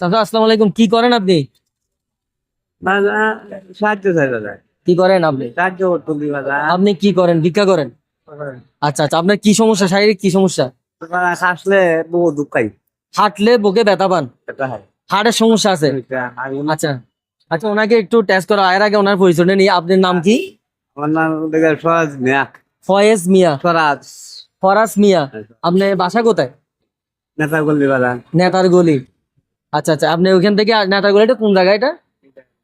চাচা আসসালামু আলাইকুম। কি করেন আপনি? সাহায্য চাই দাদা কি করেন আপনি? সাহায্য করতে আপনি কি করেন? ভিক্ষা করেন? আচ্ছা আচ্ছা আপনার কি সমস্যা? শারীরিক কি সমস্যা? তোমার হাসলে বহু দুঃখাই হাঁটলে বুকে ব্যথা পান? হার্টের সমস্যা আছে? আচ্ছা আচ্ছা ওনাকে একটু টেস্ট করা এর আগে ওনার পরিচয়টা নিয়ে আপনার নাম কি? আমার নাম দেখে মিয়া। ফয়েজ মিয়া। সরাজ ফরাজ মিয়া। আপনার বাসা কোথায়? নেতার গলি আচ্ছা আচ্ছা আপনি ওইখান থেকে নেতার গলিটা কোন জায়গা এটা?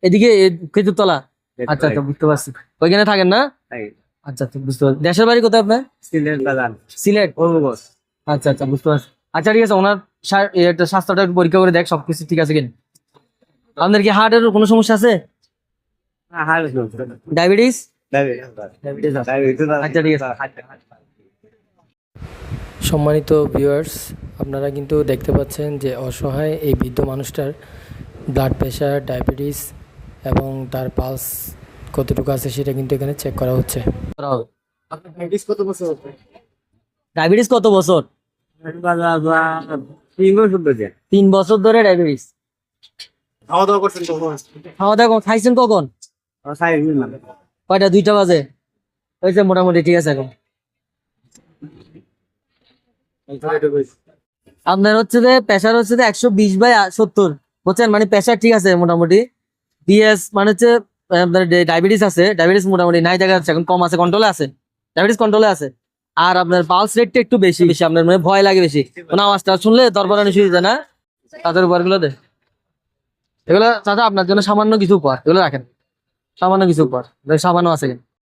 এদিকে খেজুরতলা? আচ্ছা আচ্ছা বুঝতে পারছি। ওইখানে থাকেন না? আচ্ছা আচ্ছা বুঝতে পারছি। দেশের বাড়ি কোথায় আপনার? সিলেট সিলেট। আচ্ছা আচ্ছা বুঝতে পারছি। আচ্ছা ঠিক আছে ওনার স্বাস্থ্যটা একটু পরীক্ষা করে দেখ সবকিছু ঠিক আছে কিনা। আপনার কি হার্টের কোনো সমস্যা আছে? ডায়াবেটিস আচ্ছা, আছে। সম্মানিত ভিউয়ার্স আপনারা কিন্তু দেখতে পাচ্ছেন যে অসহায় এই বৃদ্ধ মানুষটার ব্লাড প্রেশার ডায়াবেটিস এবং তার পালস কতটুকু আছে সেটা কিন্তু এখানে চেক করা হচ্ছে। ডায়াবেটিস কত বছর তিন বছর ধরে। তিন বছর ধরে ডায়াবেটিস খাওয়া দাওয়া করছেন কখন? খাওয়া দাওয়া খাইছেন কখন? কয়টা? দুইটা বাজে। হয়েছে মোটামুটি ঠিক আছে এখন। আপনার হচ্ছে যে প্রেশার হচ্ছে যে একশো বিশ বাই সত্তর, বুঝছেন? মানে প্রেশার ঠিক আছে মোটামুটি। বিএস মানে হচ্ছে আপনার ডায়াবেটিস আছে ডায়াবেটিস মোটামুটি নাই দেখা যাচ্ছে, এখন কম আছে কন্ট্রোলে আছে। ডায়াবেটিস কন্ট্রোলে আছে। আর আপনার পালস রেটটা একটু বেশি বেশি, আপনার মানে ভয় লাগে বেশি। কোনো আওয়াজটা শুনলে দরবার শুয়ে যায় না? তাদের উপহারগুলো দে এগুলো চাচা, আপনার জন্য সামান্য কিছু উপহার, এগুলো রাখেন। সামান্য কিছু উপহার, সামান্য আছে।